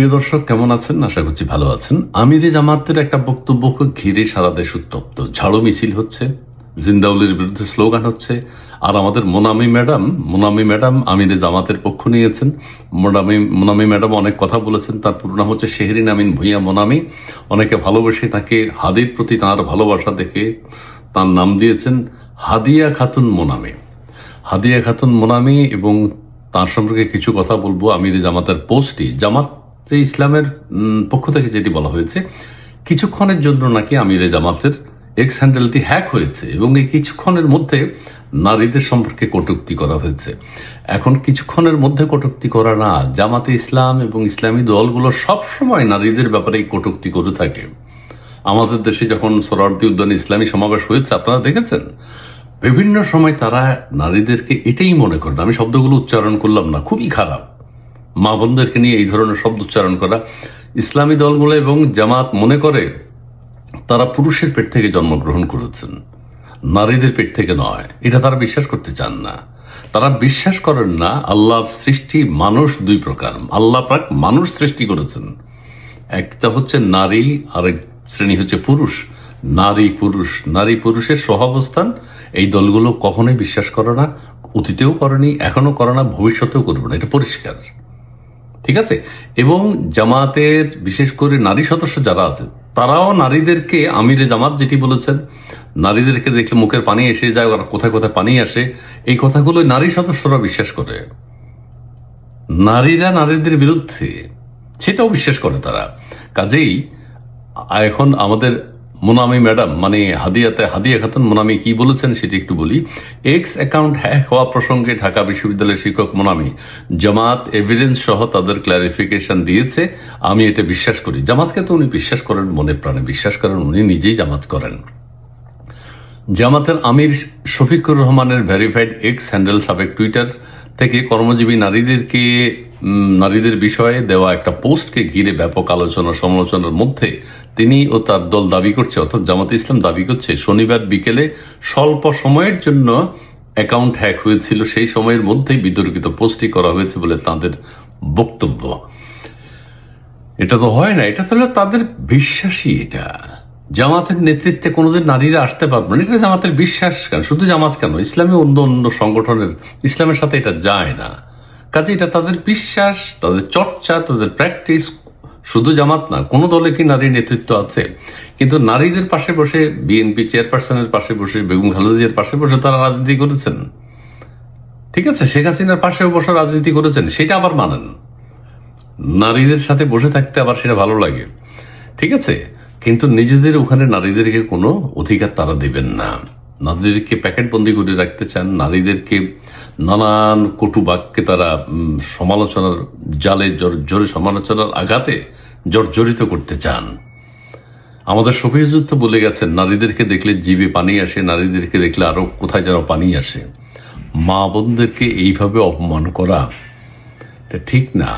প্রিয় দর্শক, কেমন আছেন? আশা করছি ভালো আছেন। আমিরে জামাতের একটা বক্তব্যকে ঘিরে সারা দেশ উত্তপ্ত। ঝাড়ু মিছিল হচ্ছে, জিন্দাউলের বিরুদ্ধে স্লোগান হচ্ছে, আর আমাদের মোনামি ম্যাডাম মোনামি ম্যাডাম আমিরে জামাতের পক্ষ নিয়েছেন। মোনামি মোনামি ম্যাডাম অনেক কথা বলেছেন, তার পুরো নাম হচ্ছে শেহরিন আমিন ভুইয়া মোনামি। অনেকে ভালোবেসে তাকে হাদির প্রতি তাঁর ভালোবাসা দেখে তার নাম দিয়েছেন হাদিয়া খাতুন মোনামি। হাদিয়া খাতুন মোনামি এবং তার সম্পর্কে কিছু কথা বলব আমির জামাতের পোস্টটি জামাতে ইসলামের পক্ষ থেকে যেটি বলা হয়েছে, কিছুক্ষণের জন্য নাকি আমিরে জামাতের এক্স হ্যান্ডেলটি হ্যাক হয়েছে এবং এই কিছুক্ষণের মধ্যে নারীদের সম্পর্কে কটূক্তি করা হয়েছে। এখন কিছুক্ষণের মধ্যে কটূক্তি করা না, জামাতে ইসলাম এবং ইসলামী দলগুলো সবসময় নারীদের ব্যাপারে কটূক্তি করে থাকে। আমাদের দেশে যখন সোরারদি উদ্যানে ইসলামী সমাবেশ হয়েছে, আপনারা দেখেছেন? বিভিন্ন সময় তারা নারীদেরকে এটাই মনে করেন। আমি শব্দগুলো উচ্চারণ করলাম না, খুবই খারাপ। মা বোনদেরকে নিয়ে এই ধরনের শব্দ উচ্চারণ করা। ইসলামী দলগুলো এবং জামাত মনে করে তারা পুরুষের পেট থেকে জন্মগ্রহণ করেছেন, নারীদের পেট থেকে নয়। এটা তারা বিশ্বাস করতে চান না। তারা বিশ্বাস করেন না, আল্লাহর সৃষ্টি মানুষ দুই প্রকার। আল্লাহ পাক মানুষ সৃষ্টি করেছেন। একটা হচ্ছে নারী আর এক শ্রেণি হচ্ছে পুরুষ। নারী পুরুষ, নারী পুরুষের সহাবস্থান এই দলগুলো কখনোই বিশ্বাস করে না, অতীতেও করেনি, এখনও করে না, ভবিষ্যতেও করবে না। এটা পরিষ্কার। ঠিক আছে? এবং জামাতের বিশেষ করে নারী সদস্য যারা আছে, তারাও নারীদেরকে আমিরে জামাত যেটি বলেছেন, নারীদেরকে দেখলে মুখের পানি এসে যায় আর কোথায় কোথায় পানি আসে, এই কথাগুলো নারী সদস্যরা বিশ্বাস করে। নারীরা নারীদের বিরুদ্ধে, সেটাও বিশ্বাস করে তারা। কাজেই এখন আমাদের মোনামি ম্যাডাম মানে হাদিয়াতে হাদিয়া খাতুন মোনামি কি বলেছেন সেটি একটু বলি। এক্স অ্যাকাউন্ট হ্যাক হওয়া প্রসঙ্গে ঢাকা বিশ্ববিদ্যালয়ের শিক্ষক মোনামি, জামাত এভিডেন্স সহ তাদের ক্লারিফিকেশন দিয়েছে। আমি এটা বিশ্বাস করি। জামাতকে তো উনি বিশ্বাস করেন, মনে প্রাণে বিশ্বাস করেন, উনি নিজেই জামাত করেন। জামাতের আমির শফিকুর রহমানের ভেরিফাইড এক্স হ্যান্ডেল সাবেক টুইটার থেকে কর্মজীবী নারীদেরকে নারীদের বিষয়ে দেওয়া একটা পোস্টকে ঘিরে ব্যাপক আলোচনা সমালোচনার মধ্যে তিনি ও তার দল দাবি করছে, অর্থাৎ জামাত ইসলাম দাবি করছে, শনিবার বিকেলে স্বল্প সময়ের জন্য অ্যাকাউন্ট হ্যাক হয়েছিল। সেই সময়ের মধ্যেই বিতর্কিত পোস্টটি করা হয়েছে বলে তাদের বক্তব্য। এটা তো হয় না, এটা তো হলো তাদের বিশ্বাসই এটা। জামাতের নেতৃত্বে কোনোদিন নারীরা আসতে পারবে না, এটা জামাতের বিশ্বাস কেন? শুধু জামাত কেন? ইসলামী অন্য অন্য সংগঠনের, ইসলামের সাথে এটা যায় না। কাজে এটা তাদের বিশ্বাস, তাদের চর্চা, তাদের প্র্যাকটিস শুধু জামাত না, কোনো দলে কি নারী নেতৃত্ব আছে? কিন্তু নারীদের পাশে বসে বিএনপি চেয়ারপারসনের পাশে বসে, বেগম খালেদা জিয়ার পাশে বসে তারা রাজনীতি করেছেন। ঠিক আছে, শেখ হাসিনার পাশেও বসে রাজনীতি করেছেন, সেটা আবার মানেন। নারীদের সাথে বসে থাকতে আবার সেটা ভালো লাগে। ঠিক আছে, কিন্তু নিজেদের ওখানে নারীদেরকে কোনো অধিকার তারা দেবেন না। নারীদেরকে প্যাকেটবন্দি করে রাখতে চান, নারীদেরকে নানান কটু বাক্যে তারা সমালোচনার জালে জোর- সমালোচনার আঘাতে জর্জরিত করতে চান। আমাদের শফিউজ্জত বলে গেছেন নারীদেরকে দেখলে জীবে পানি আসে, নারীদেরকে দেখলে আরও কোথায় যেন পানি আসে। মা বোনদেরকে এইভাবে অপমান করা, এটা ঠিক না।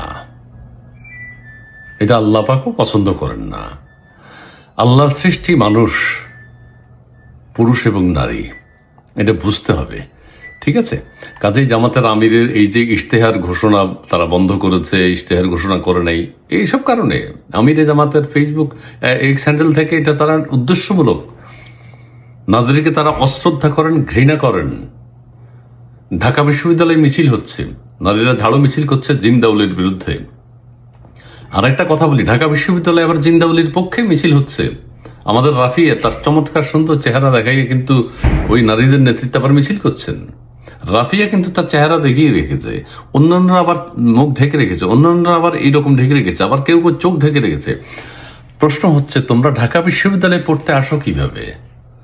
এটা আল্লাহ পাকও পছন্দ করেন না। আল্লাহর সৃষ্টি মানুষ। পুরুষ এবং নারী। এটা বুঝতে হবে, ঠিক আছে? কাজেই জামাতের আমিরের এই যে ইশতেহার ঘোষণা তারা বন্ধ করেছে, ইশতেহার ঘোষণা করে নাই, এইসব কারণে আমিরে জামাতের ফেসবুক এক্স স্যান্ডেল থেকে এটা তারা উদ্দেশ্যমূলক। নারীদেরকে তারা অশ্রদ্ধা করেন, ঘৃণা করেন। ঢাকা বিশ্ববিদ্যালয়ে মিছিল হচ্ছে, নারীরা ঝাড়ু মিছিল করছে জিন্দাউলির বিরুদ্ধে। আর একটা কথা বলি, ঢাকা বিশ্ববিদ্যালয়ে আবার জিন্দাউলির পক্ষে মিছিল হচ্ছে। আমাদের রাফিয়া তার চমৎকার সুন্দর চেহারা দেখাইয়ে কিন্তু ওই নারীদের নেতৃত্বে আবার মিছিল করছেন। রাফিয়া কিন্তু তার চেহারা দেখিয়ে রেখেছে। অন্যান্যরা আবার মুখ ঢেকে রেখেছে। অন্যান্যরা আবার এইরকম ঢেকে রেখেছে। আবার কেউ কেউ চোখ ঢেকে রেখেছে। প্রশ্ন হচ্ছে, তোমরা ঢাকা বিশ্ববিদ্যালয়ে পড়তে আসো কীভাবে?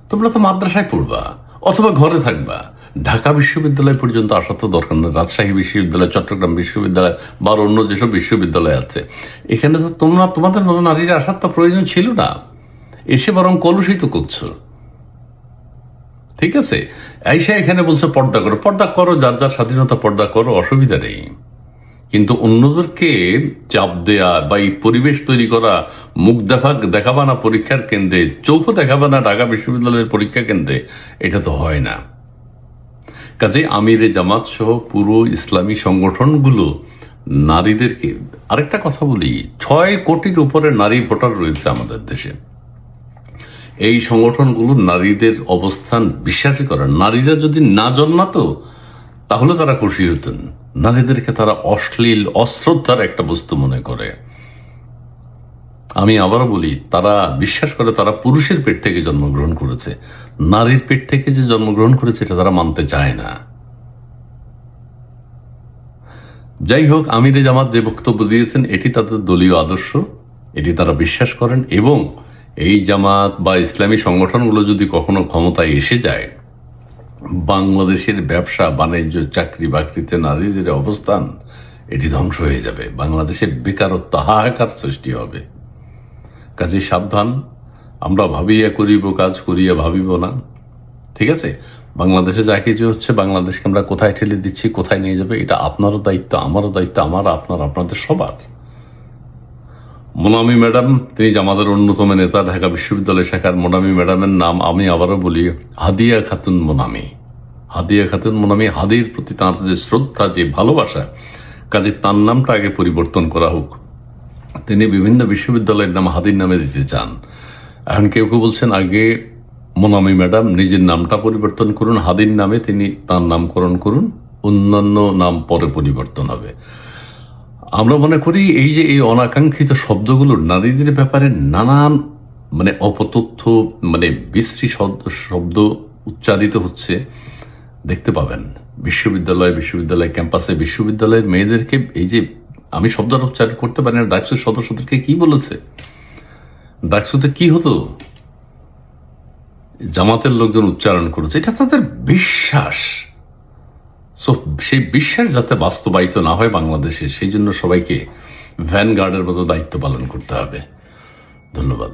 তোমরা তো মাদ্রাসায় পড়বা অথবা ঘরে থাকবা। ঢাকা বিশ্ববিদ্যালয় পর্যন্ত আসা তো দরকার না রাজশাহী বিশ্ববিদ্যালয়, চট্টগ্রাম বিশ্ববিদ্যালয় বা অন্য যেসব বিশ্ববিদ্যালয় আছে। এখানে তো তোমরা, তোমাদের মতো নারীরা আসার তো প্রয়োজন ছিল না। এসে বরং কলুষিত করছ। ঠিক আছে? আইসা এখানে বলছো, পর্দা করো। পর্দা করো, যার যার স্বাধীনতা পর্দা করো, অসুবিধা নেই। কিন্তু অন্যদেরকে চাপ দেয়া বা এই পরিবেশ তৈরি করা, মুখ দেখা, দেখাবা না পরীক্ষার কেন্দ্রে, চোখও দেখাবা না ঢাকা বিশ্ববিদ্যালয়ের পরীক্ষা কেন্দ্রে, এটা তো হয় না। কাজে আমিরে জামাত সহ পুরো ইসলামী সংগঠনগুলো নারীদেরকে, আরেকটা কথা বলি, ছয় কোটির উপরে নারী ভোটার রয়েছে আমাদের দেশে। এই সংগঠনগুলো নারীদের অবস্থান বিশ্বাসই করে নারীরা যদি না জন্মাতো, তাহলে তারা খুশি হতেন। নারীদেরকে তারা অশ্লীল, অশ্রদ্ধার একটা বস্তু মনে করে। আমি আবারও বলি, তারা বিশ্বাস করে তারা পুরুষের পেট থেকে জন্মগ্রহণ করেছে। নারীর পেট থেকে যে জন্মগ্রহণ করেছে, এটা তারা মানতে চায় না। যাই হোক, আমিরে জামাত যে বক্তব্য দিয়েছেন, এটি তাদের দলীয় আদর্শ, এটি তারা বিশ্বাস করেন এবং এই জামাত বা ইসলামী সংগঠনগুলো যদি কখনো ক্ষমতায় এসে যায়, বাংলাদেশের ব্যবসা, বাণিজ্য, চাকরি, বাকরিতে নারীদের অবস্থান, এটি ধ্বংস হয়ে যাবে। বাংলাদেশে বেকারত্ব হাহাকার সৃষ্টি হবে। কাজে সাবধান। আমরা ভাবিয়া করিব, কাজ করিয়া ভাবিব না। ঠিক আছে? বাংলাদেশে যা কিছু হচ্ছে, বাংলাদেশকে আমরা কোথায় ঠেলে দিচ্ছি, কোথায় নিয়ে যাবে, এটা আপনারও দায়িত্ব, আমারও দায়িত্ব, আমার আপনার, আপনাদের সবার। মোনামি ম্যাডাম তিনি জামাতের অন্যতম নেতা ঢাকা বিশ্ববিদ্যালয় শাখার মোনামি ম্যাডামের নাম আমি আবারও বলি, হাদিয়া খাতুন মোনামি। হাদিয়া খাতুন মোনামি হাদির প্রতি তাঁর যে শ্রদ্ধা, যে ভালোবাসা, কাজে তার নামটা আগে পরিবর্তন করা হোক। তিনি বিভিন্ন বিশ্ববিদ্যালয়ের নাম হাদির নামে দিতে চান। এখন কেউ কেউ বলছেন, আগে মোনামি ম্যাডাম, নিজের নামটা পরিবর্তন করুন, হাদির নামে তিনি তার নামকরণ করুন, অন্যান্য নাম পরে পরিবর্তন হবে। আমরা মনে করি এই যে এই অনাকাঙ্ক্ষিত শব্দগুলো নারীদের ব্যাপারে নানান মানে অপতথ্য মানে বিশ্রী শব্দ উচ্চারিত হচ্ছে, দেখতে পাবেন। বিশ্ববিদ্যালয় বিশ্ববিদ্যালয় ক্যাম্পাসে বিশ্ববিদ্যালয়ের মেয়েদেরকে এই যে আমি শব্দটা উচ্চারণ করতে পারি না ডাকসুর সদস্যদেরকে কি বলেছে? ডাকসুতে কি হতো? জামাতের লোকজন উচ্চারণ করেছে, এটা তাদের বিশ্বাস। সো সেই বিশ্বাস যাতে বাস্তবায়িত না হয় বাংলাদেশে, সেই জন্য সবাইকে ভ্যান গার্ডের মতো দায়িত্ব পালন করতে হবে। ধন্যবাদ।